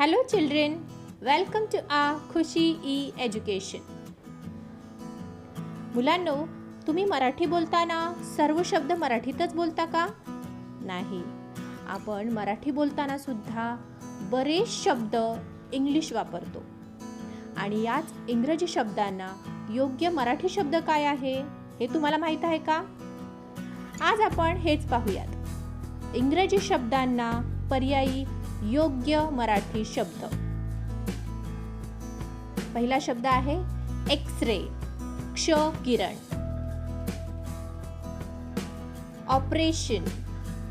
Hello, children. Welcome to our Khushi E education मुलांनो तुम्ही मराठी बोलताना सर्व शब्द मराठीतच बोलता का? नाही. आपण मराठी बोलताना सुद्धा बरेच शब्द इंग्लिश वापरतो. आणि याच इंग्रजी शब्दांना योग्य मराठी शब्द काय आहे हे तुम्हाला माहीत आहे का? आज आपण हेच पाहूयात. इंग्रजी शब्दांना पर्यायी योग्य मराठी शब्द. पहिला शब्द आहे एक्स रे क्ष किरण ऑपरेशन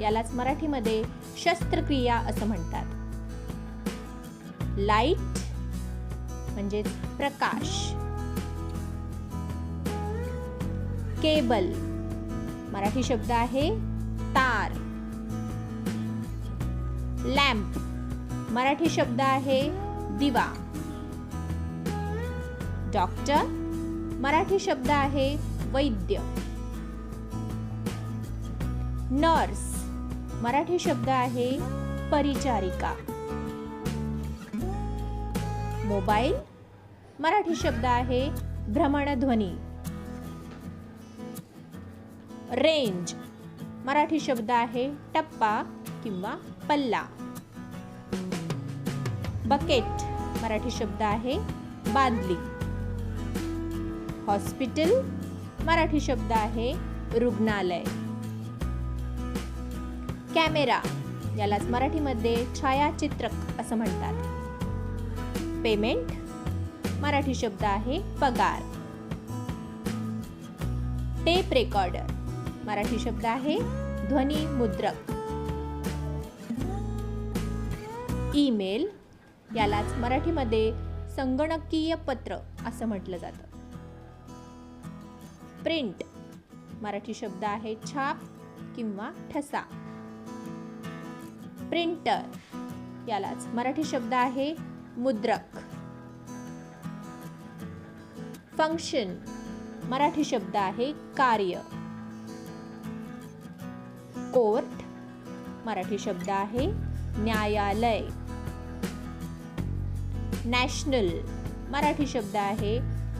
यालाच मराठीमध्ये शस्त्रक्रिया असं म्हणतात. लाइट म्हणजेच प्रकाश. केबल मराठी शब्द आहे तार. लॅम्प. मराठी शब्द आहे दिवा. डॉक्टर, मराठी शब्द आहे वैद्य. नर्स, मराठी शब्द आहे परिचारिका. मोबाईल, मराठी शब्द आहे भ्रमणध्वनी रेंज, मराठी शब्द आहे टप्पा किंवा पल्ला. बकेट मराठी शब्द आहे बादली हॉस्पिटल मराठी शब्द आहे रुग्णालय. कॅमेरा यालाच मराठीमध्ये छायाचित्रक असं म्हणतात. पेमेंट मराठी शब्द आहे पगार. टेप रेकॉर्डर मराठी शब्द आहे ध्वनी मुद्रक ईमेल यालाच मराठीमध्ये संगणकीय पत्र असं म्हटलं जातं. प्रिंट मराठी शब्द आहे छाप किंवा ठसा. प्रिंटर यालाच मराठी शब्द आहे मुद्रक. फंक्शन मराठी शब्द आहे कार्य. कोर्ट मराठी शब्द आहे न्यायालय. नॅशनल. मराठी शब्द आहे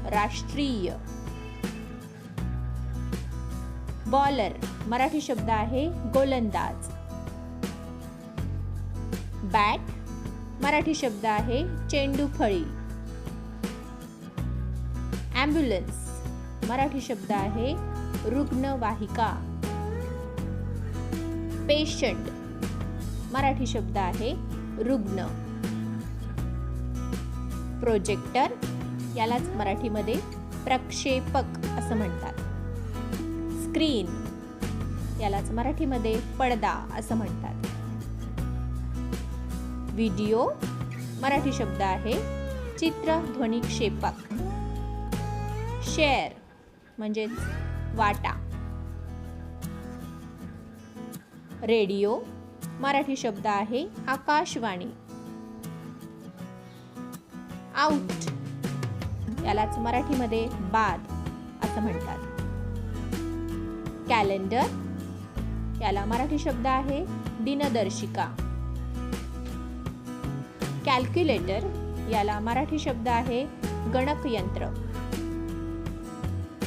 राष्ट्रीय. बॉलर मराठी शब्द आहे गोलंदाज. बॅट मराठी शब्द आहे चेंडू फळी ॲम्ब्युलन्स मराठी शब्द आहे रुग्णवाहिका. पेशंट मराठी शब्द आहे रुग्ण. प्रोजेक्टर यालाच मराठीमध्ये प्रक्षेपक असं म्हणतात. स्क्रीन यालाच मराठीमध्ये पडदा असं म्हणतात. व्हिडिओ मराठी शब्द आहे चित्रध्वनिक्षेपक शेअर म्हणजेच वाटा. रेडिओ मराठी शब्द आहे आकाशवाणी. आउट यालाच मराठीमध्ये बाद असं म्हणतात. कॅलेंडर याला मराठी शब्द आहे दिनदर्शिका. कॅल्क्युलेटर याला मराठी शब्द आहे गणकयंत्र.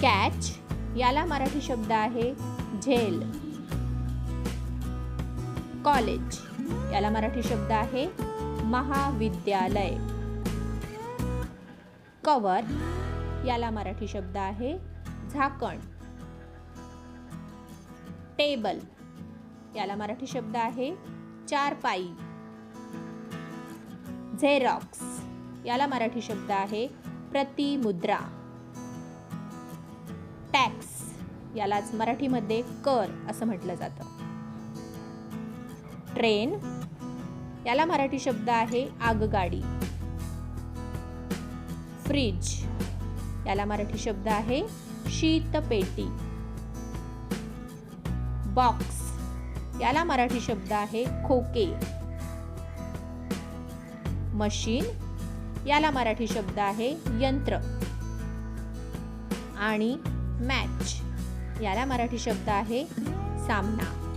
कॅच याला मराठी शब्द आहे झेल. कॉलेज याला मराठी शब्द आहे महाविद्यालय. कवर याला मराठी शब्द आहे झाकण. टेबल. याला मराठी शब्द आहे चारपाई. झेरॉक्स. याला मराठी शब्द आहे प्रतिमुद्रा. टॅक्स. यालाच मराठीमध्ये कर असं म्हटलं जातं. ट्रेन. याला मराठी शब्द आहे आगगाडी. फ्रीज. याला मराठी शब्द आहे शीतपेटी. बॉक्स. याला मराठी शब्द आहे खोके. मशीन. याला मराठी शब्द आहे यंत्र. आणि मॅच. याला मराठी शब्द आहे सामना.